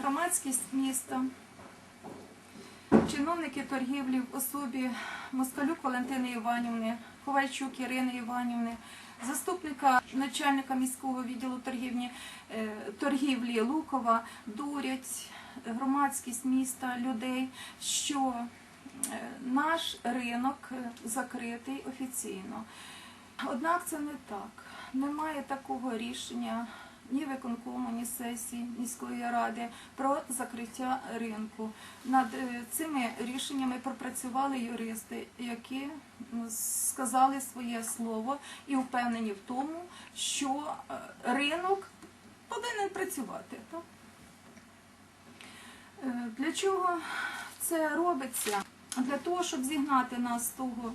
громадськість міста, чиновники торгівлі в особі Москалюк Валентини Іванівни, Ковальчук Ірини Іванівни, заступника начальника міського відділу торгівлі, е, торгівлі Лукова дурять громадськість міста, людей, що е, наш ринок закритий офіційно. Однак це не так. Немає такого рішення ні виконкому, ні сесії міської ради про закриття ринку. Над е, цими рішеннями пропрацювали юристи, які сказали своє слово і впевнені в тому, що е, ринок повинен працювати. Е, Для чого це робиться? Для того, щоб зігнати нас з того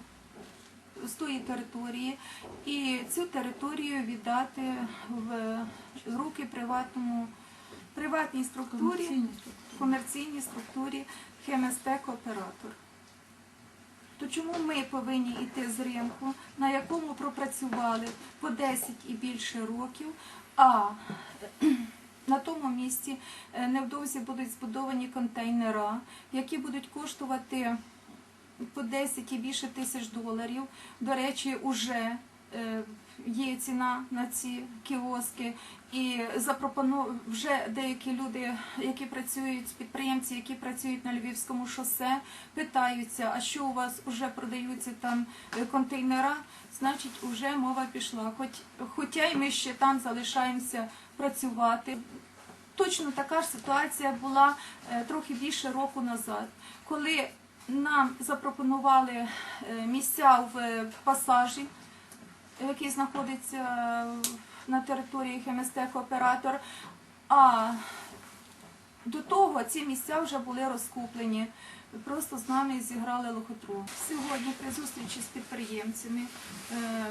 з тої території і цю територію віддати в руки приватному приватній структурі, комерційній структурі Хеместек-оператор. То чому ми повинні йти з ринку, на якому пропрацювали по 10 і більше років, а на тому місці е, невдовзі будуть збудовані контейнера, які будуть коштувати по 10 і більше тисяч доларів. До речі, уже е, є ціна на ці кіоски, і вже деякі люди, які працюють, підприємці, які працюють на Львівському шосе, питаються, а що у вас вже продаються там е, контейнера, значить, вже мова пішла. Хоч, хоча й ми ще там залишаємося працювати. Точно така ж ситуація була е, трохи більше року назад, коли нам запропонували е, місця в е, пасажі, який знаходиться е, на території Хеместек Оператор. А до того ці місця вже були розкуплені. Просто з нами зіграли лохотру. Сьогодні при зустрічі з підприємцями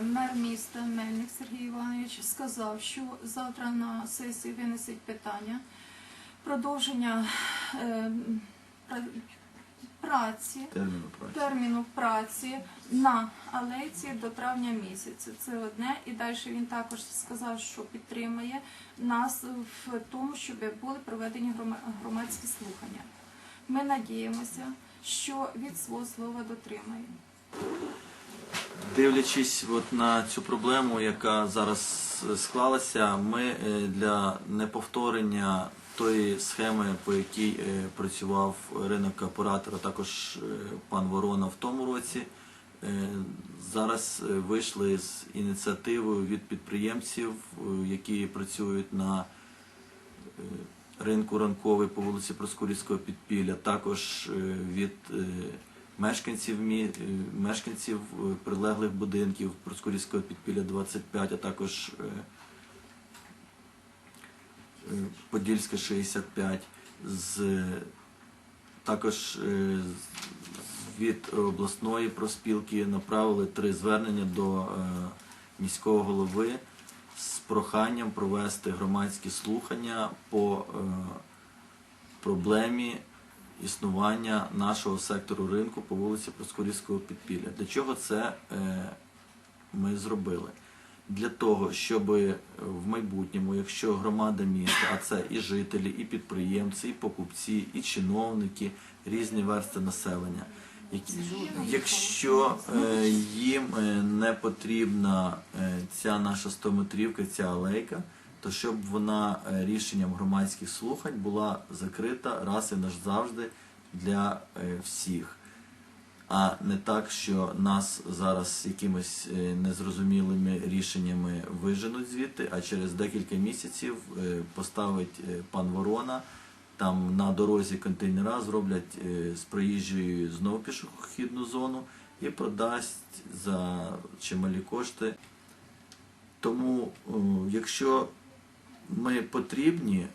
мер міста Мельник Сергій Іванович сказав, що завтра на сесію винесуть питання продовження праці терміну праці. терміну праці на алейці до травня місяця. Це одне. І далі він також сказав, що підтримує нас в тому, щоб були проведені громадські слухання. Ми надіємося, що від свого слова дотримає. Дивлячись от на цю проблему, яка зараз склалася, ми е, для неповторення тої схеми, по якій е, працював ринок оператора, також е, пан Ворона в тому році, е, зараз вийшли з ініціативою від підприємців, які працюють на ринку ранковий по вулиці Проскурівського підпілля, також від мешканців, мешканців прилеглих будинків Проскурівського підпілля 25, а також Подільська 65, з, також е, від обласної проспілки направили три звернення до е, міського голови з проханням провести громадські слухання по е, проблемі існування нашого сектору ринку по вулиці Проскурівського підпілля. Для чого це е, ми зробили? Для того, щоб в майбутньому, якщо громада міста, а це і жителі, і підприємці, і покупці, і чиновники, різні версти населення, які, якщо е, їм е, не потрібна е, ця наша 100-метрівка, ця алейка, то щоб вона е, рішенням громадських слухань була закрита раз і назавжди для е, всіх. А не так, що нас зараз якимись е, незрозумілими рішеннями виженуть звідти, а через декілька місяців е, поставить е, пан Ворона, там на дорозі контейнера зроблять з проїжджою знову пішохідну зону і продасть за чималі кошти. Тому, якщо ми потрібні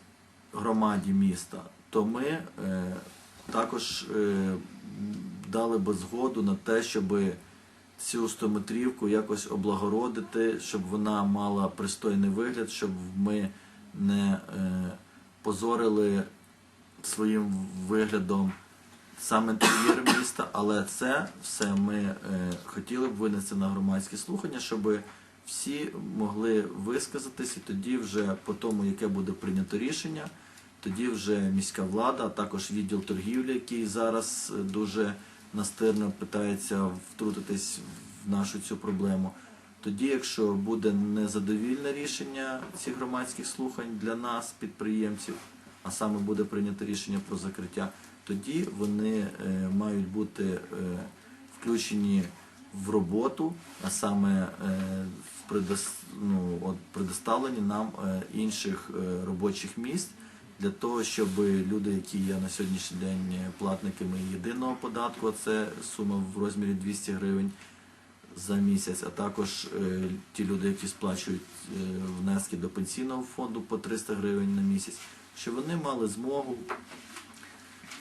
громаді міста, то ми також дали би згоду на те, щоб цю стометрівку якось облагородити, щоб вона мала пристойний вигляд, щоб ми не е, позорили своїм виглядом саме інтер'єр міста, але це все ми е, хотіли б винести на громадські слухання, щоб всі могли висказатись, і тоді вже по тому, яке буде прийнято рішення, тоді вже міська влада, а також відділ торгівлі, який зараз е, дуже настирно питається втрутитись в нашу цю проблему. Тоді, якщо буде незадовільне рішення цих громадських слухань для нас, підприємців, а саме буде прийнято рішення про закриття, тоді вони е, мають бути е, включені в роботу, а саме е, в предос- ну, от, предоставлені нам е, інших е, робочих місць для того, щоб люди, які є на сьогоднішній день платниками єдиного податку, це сума в розмірі 200 гривень за місяць, а також е, ті люди, які сплачують е, внески до пенсійного фонду по 300 гривень на місяць, щоб вони мали змогу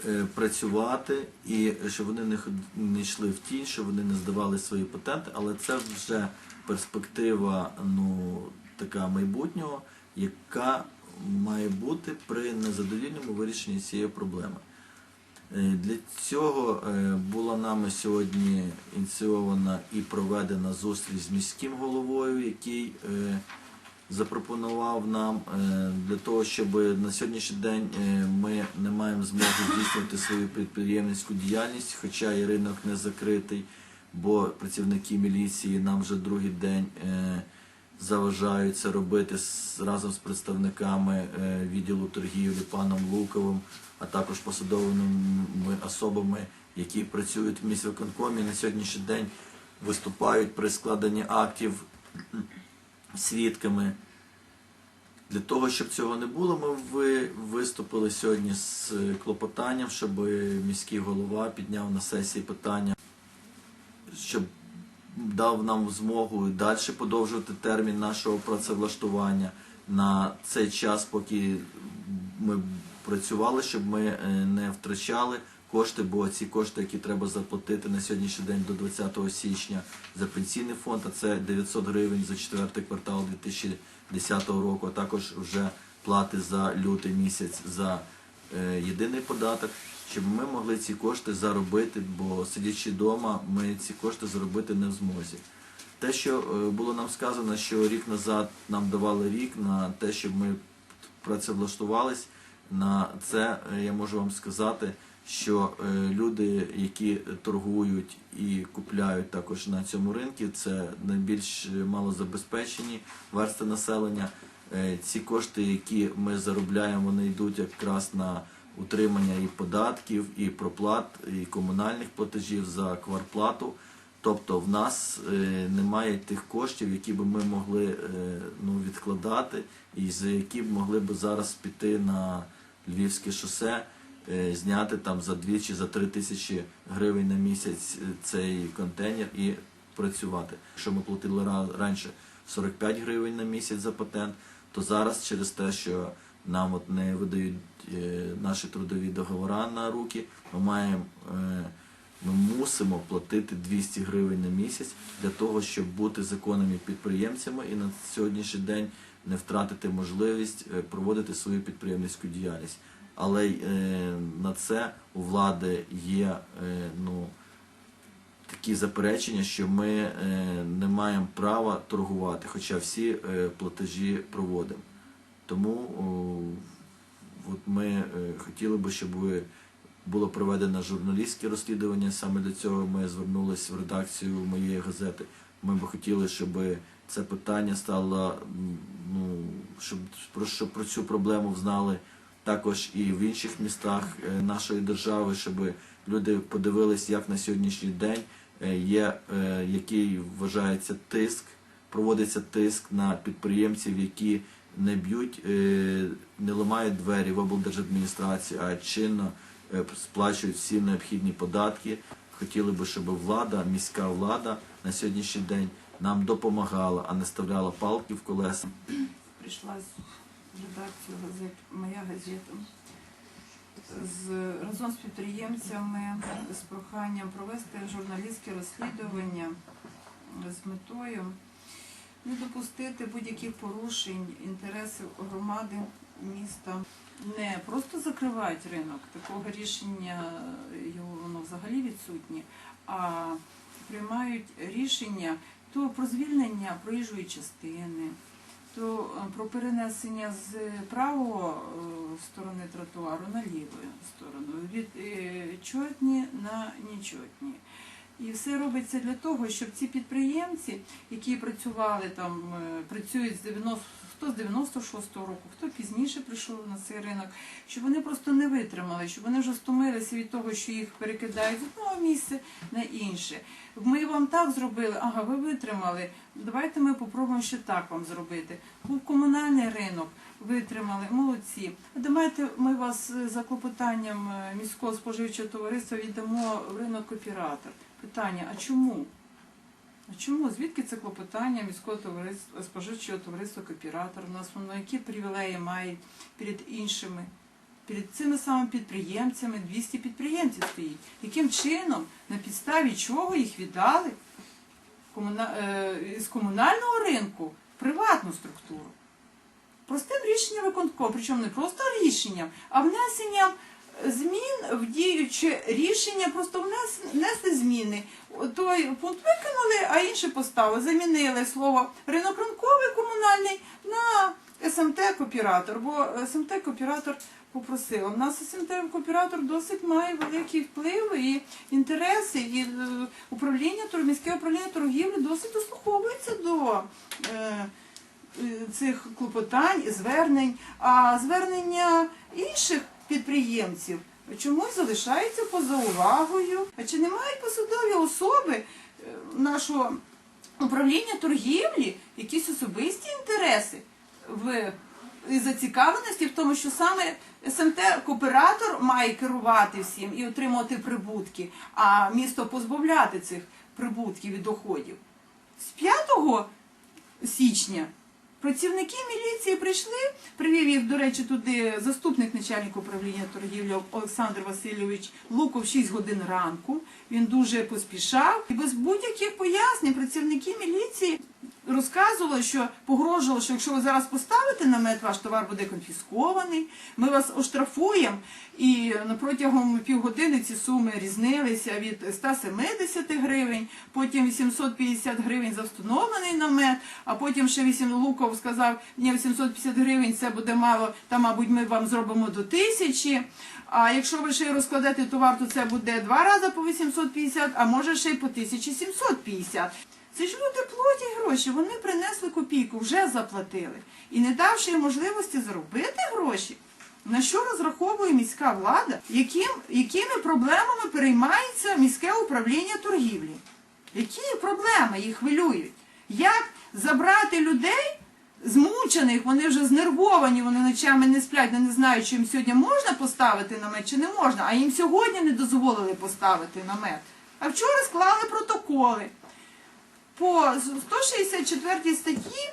е, працювати і щоб вони не, йшли в тінь, щоб вони не здавали свої патенти, але це вже перспектива ну, така майбутнього, яка має бути при незадовільному вирішенні цієї проблеми. Е, Для цього е, була нами сьогодні ініційована і проведена зустріч з міським головою, який е, запропонував нам для того, щоб на сьогоднішній день ми не маємо змоги здійснювати свою підприємницьку діяльність, хоча і ринок не закритий, бо працівники міліції нам вже другий день заважають це робити разом з представниками е, відділу торгівлі паном Луковим, а також посадовими особами, які працюють в міськвиконкомі на сьогоднішній день виступають при складенні актів свідками. Для того, щоб цього не було, ми виступили сьогодні з клопотанням, щоб міський голова підняв на сесії питання, щоб дав нам змогу далі подовжувати термін нашого працевлаштування на цей час, поки ми працювали, щоб ми е, не втрачали кошти, бо ці кошти, які треба заплатити на сьогоднішній день до 20 січня за пенсійний фонд, а це 900 гривень за четвертий квартал 2010 року, а також вже плати за лютий місяць за е, єдиний податок, щоб ми могли ці кошти заробити, бо сидячи вдома, ми ці кошти заробити не в змозі. Те, що е, було нам сказано, що рік назад нам давали рік на те, щоб ми працевлаштувались, на це е, я можу вам сказати, що е, люди, які торгують і купляють також на цьому ринку, це найбільш малозабезпечені версти населення. Ці кошти, які ми заробляємо, вони йдуть якраз на утримання і податків, і проплат, і комунальних платежів за кварплату. Тобто в нас е, немає тих коштів, які би ми могли е, ну, відкладати, і за які б могли б зараз піти на Львівське шосе, е, зняти там за 2 чи за 3 тисячі гривень на місяць цей контейнер і працювати. Якщо ми платили раніше 45 гривень на місяць за патент, то зараз через те, що нам от не видають е, наші трудові договори на руки, ми маємо. Е, ми мусимо платити 200 гривень на місяць для того, щоб бути законними підприємцями і на сьогоднішній день не втратити можливість е, проводити свою підприємницьку діяльність. Але е, на це у влади є е, ну, такі заперечення, що ми е, не маємо права торгувати, хоча всі е, платежі проводимо. Тому от ми е, хотіли би, щоб було проведено журналістське розслідування. Саме для цього ми звернулися в редакцію моєї газети. Ми би хотіли, щоб це питання стало, ну, щоб про, щоб про цю проблему знали також і в інших містах е, нашої держави, щоб люди подивились, як на сьогоднішній день е, є, який вважається тиск, проводиться тиск на підприємців, які не б'ють, е, не ламають двері в облдержадміністрації, а чинно е, сплачують всі необхідні податки. Хотіли би, щоб влада, міська влада на сьогоднішній день нам допомагала, а не ставляла палки в колеса. прийшла з редакцію газет Моя газета з разом з підприємцями з проханням провести журналістське розслідування з метою не допустити будь-яких порушень інтересів громади міста. Не просто закривають ринок, такого рішення його воно взагалі відсутнє, а приймають рішення то про звільнення проїжджої частини, то е, про перенесення з правого е, сторони тротуару на ліву сторону, від е, чотні на нечотні. І все робиться для того, щоб ці підприємці, які працювали там, е, працюють з 90, хто з 96-го року, хто пізніше прийшов на цей ринок, щоб вони просто не витримали, щоб вони вже стомилися від того, що їх перекидають з одного місця на інше. Ми вам так зробили, ага, ви витримали. Давайте ми попробуємо ще так вам зробити. Був комунальний ринок, витримали, молодці. Давайте ми вас е, за клопотанням е, міського споживчого товариства віддамо в ринок оператор. Питання, а чому? А чому? Звідки це клопотання міського товариства споживчого товариства кооператор? У нас воно які привілеї має перед іншими? Перед цими самими підприємцями 200 підприємців стоїть. Яким чином, на підставі чого їх віддали комуна... е, з комунального ринку в приватну структуру? Простим рішенням виконкому, причому не просто рішенням, а внесенням змін в діюче рішення, просто внес, внесли зміни. Той пункт викинули, а інший поставили. Замінили слово ринок ринковий комунальний на СМТ-кооператор, бо СМТ-кооператор попросила. У нас СМТ-кооператор досить має великий вплив і інтереси, і е, управління, міське управління торгівлі досить дослуховується до. Е, е, цих клопотань, і звернень, а звернення інших підприємців чомусь залишаються поза увагою. А чи не мають посадові особи е, нашого управління торгівлі якісь особисті інтереси в і зацікавленості в тому, що саме СМТ-кооператор має керувати всім і отримувати прибутки, а місто позбавляти цих прибутків і доходів. З 5 січня працівники міліції прийшли, привів їх, до речі, туди заступник начальника управління торгівлі Олександр Васильович Луков 6 годин ранку. Він дуже поспішав і без будь-яких пояснень працівники міліції розказували, що погрожували, що якщо ви зараз поставите намет, ваш товар буде конфіскований, ми вас оштрафуємо. І протягом півгодини ці суми різнилися від 170 гривень, потім 850 гривень за встановлений намет, а потім ще 8 Луков сказав, ні, 850 гривень це буде мало, та, мабуть, ми вам зробимо до тисячі. А якщо ви ще розкладете товар, то це буде два рази по 850, а може ще й по 1750. Це ж люди платять гроші, вони принесли копійку, вже заплатили. І не давши їм можливості заробити гроші, на що розраховує міська влада, яким, якими проблемами переймається міське управління торгівлі? Які проблеми їх хвилюють? Як забрати людей змучених, вони вже знервовані, вони ночами не сплять, вони не знають, чи їм сьогодні можна поставити намет, чи не можна, а їм сьогодні не дозволили поставити намет. А вчора склали протоколи по 164 статті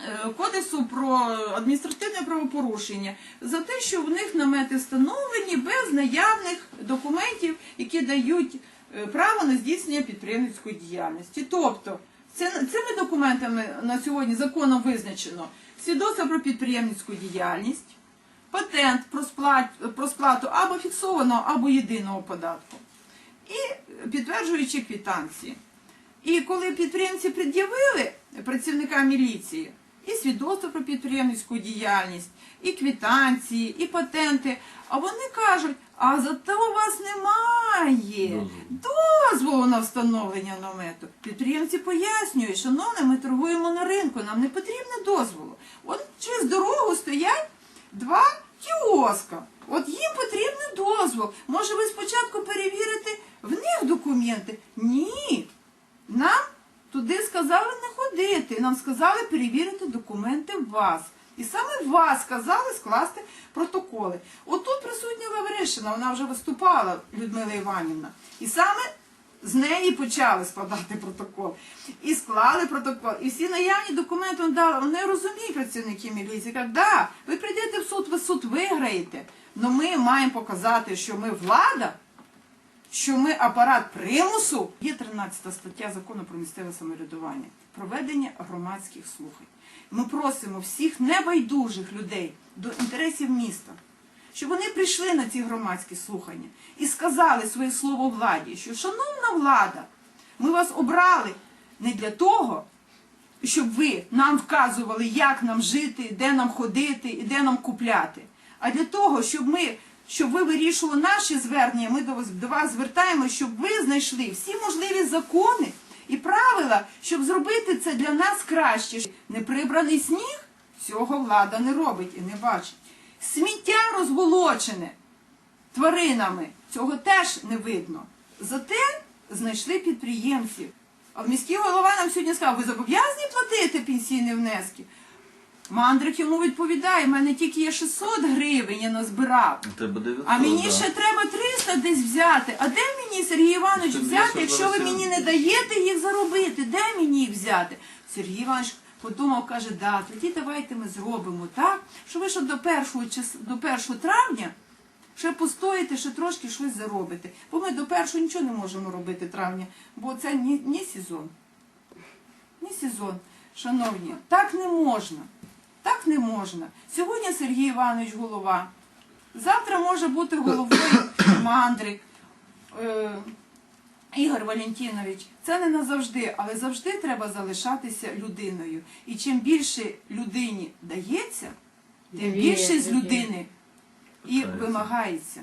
е, Кодексу про адміністративне правопорушення за те, що в них намети встановлені без наявних документів, які дають е, право на здійснення підприємницької діяльності. Тобто, цими документами на сьогодні законом визначено свідоцтво про підприємницьку діяльність, патент про, сплат, про сплату або фіксованого, або єдиного податку, і підтверджуючі квитанції. І коли підприємці пред'явили працівникам міліції і свідоцтво про підприємницьку діяльність, і квитанції, і патенти, а вони кажуть, а зато у вас немає дозволу на встановлення намету. Підприємці пояснюють, шановне, ми торгуємо на ринку, нам не потрібно дозволу. От через дорогу стоять два кіоска. От їм потрібен дозвол. Може, ви спочатку перевірите в них документи? Ні. Нам туди сказали не ходити. Нам сказали перевірити документи вас. І саме вас сказали скласти протоколи. Отут присутня Лавришина, вона вже виступала, Людмила Іванівна. І саме з неї почали складати протокол. І склали протокол. І всі наявні документи дали. Вони розуміють працівники міліції. Кажуть, да, ви прийдете в суд, ви суд виграєте. Але ми маємо показати, що ми влада, що ми апарат примусу. Є 13 стаття закону про місцеве самоврядування, проведення громадських слухань. Ми просимо всіх небайдужих людей до інтересів міста, щоб вони прийшли на ці громадські слухання і сказали своє слово владі, що шановна влада, ми вас обрали не для того, щоб ви нам вказували, як нам жити, де нам ходити і де нам купляти. А для того, щоб ми. Щоб ви вирішували наші звернення, ми до вас, звертаємося, щоб ви знайшли всі можливі закони і правила, щоб зробити це для нас краще. Неприбраний сніг цього влада не робить і не бачить. Сміття розголочене тваринами, цього теж не видно. Зате знайшли підприємців. А міський голова нам сьогодні сказав, ви зобов'язані платити пенсійні внески? Мандрик йому відповідає, в мене тільки є 600 гривень, я назбирав. Тебе 900, А мені да. ще треба 300 десь взяти. А де мені, Сергій Іванович, взяти, якщо ви мені не даєте їх заробити? Де мені їх взяти? Сергій Іванович подумав, каже, да, тоді давайте ми зробимо так, що ви ще до 1, чис... до 1 травня ще постоїте, ще трошки щось заробите. Бо ми до 1 нічого не можемо робити травня, бо це не сезон. Не сезон. Шановні, так не можна. Так не можна. Сьогодні Сергій Іванович голова. Завтра може бути головою мандрик. Е, Ігор Валентинович, це не назавжди, але завжди треба залишатися людиною. І чим більше людині дається, тим більше з людини і вимагається.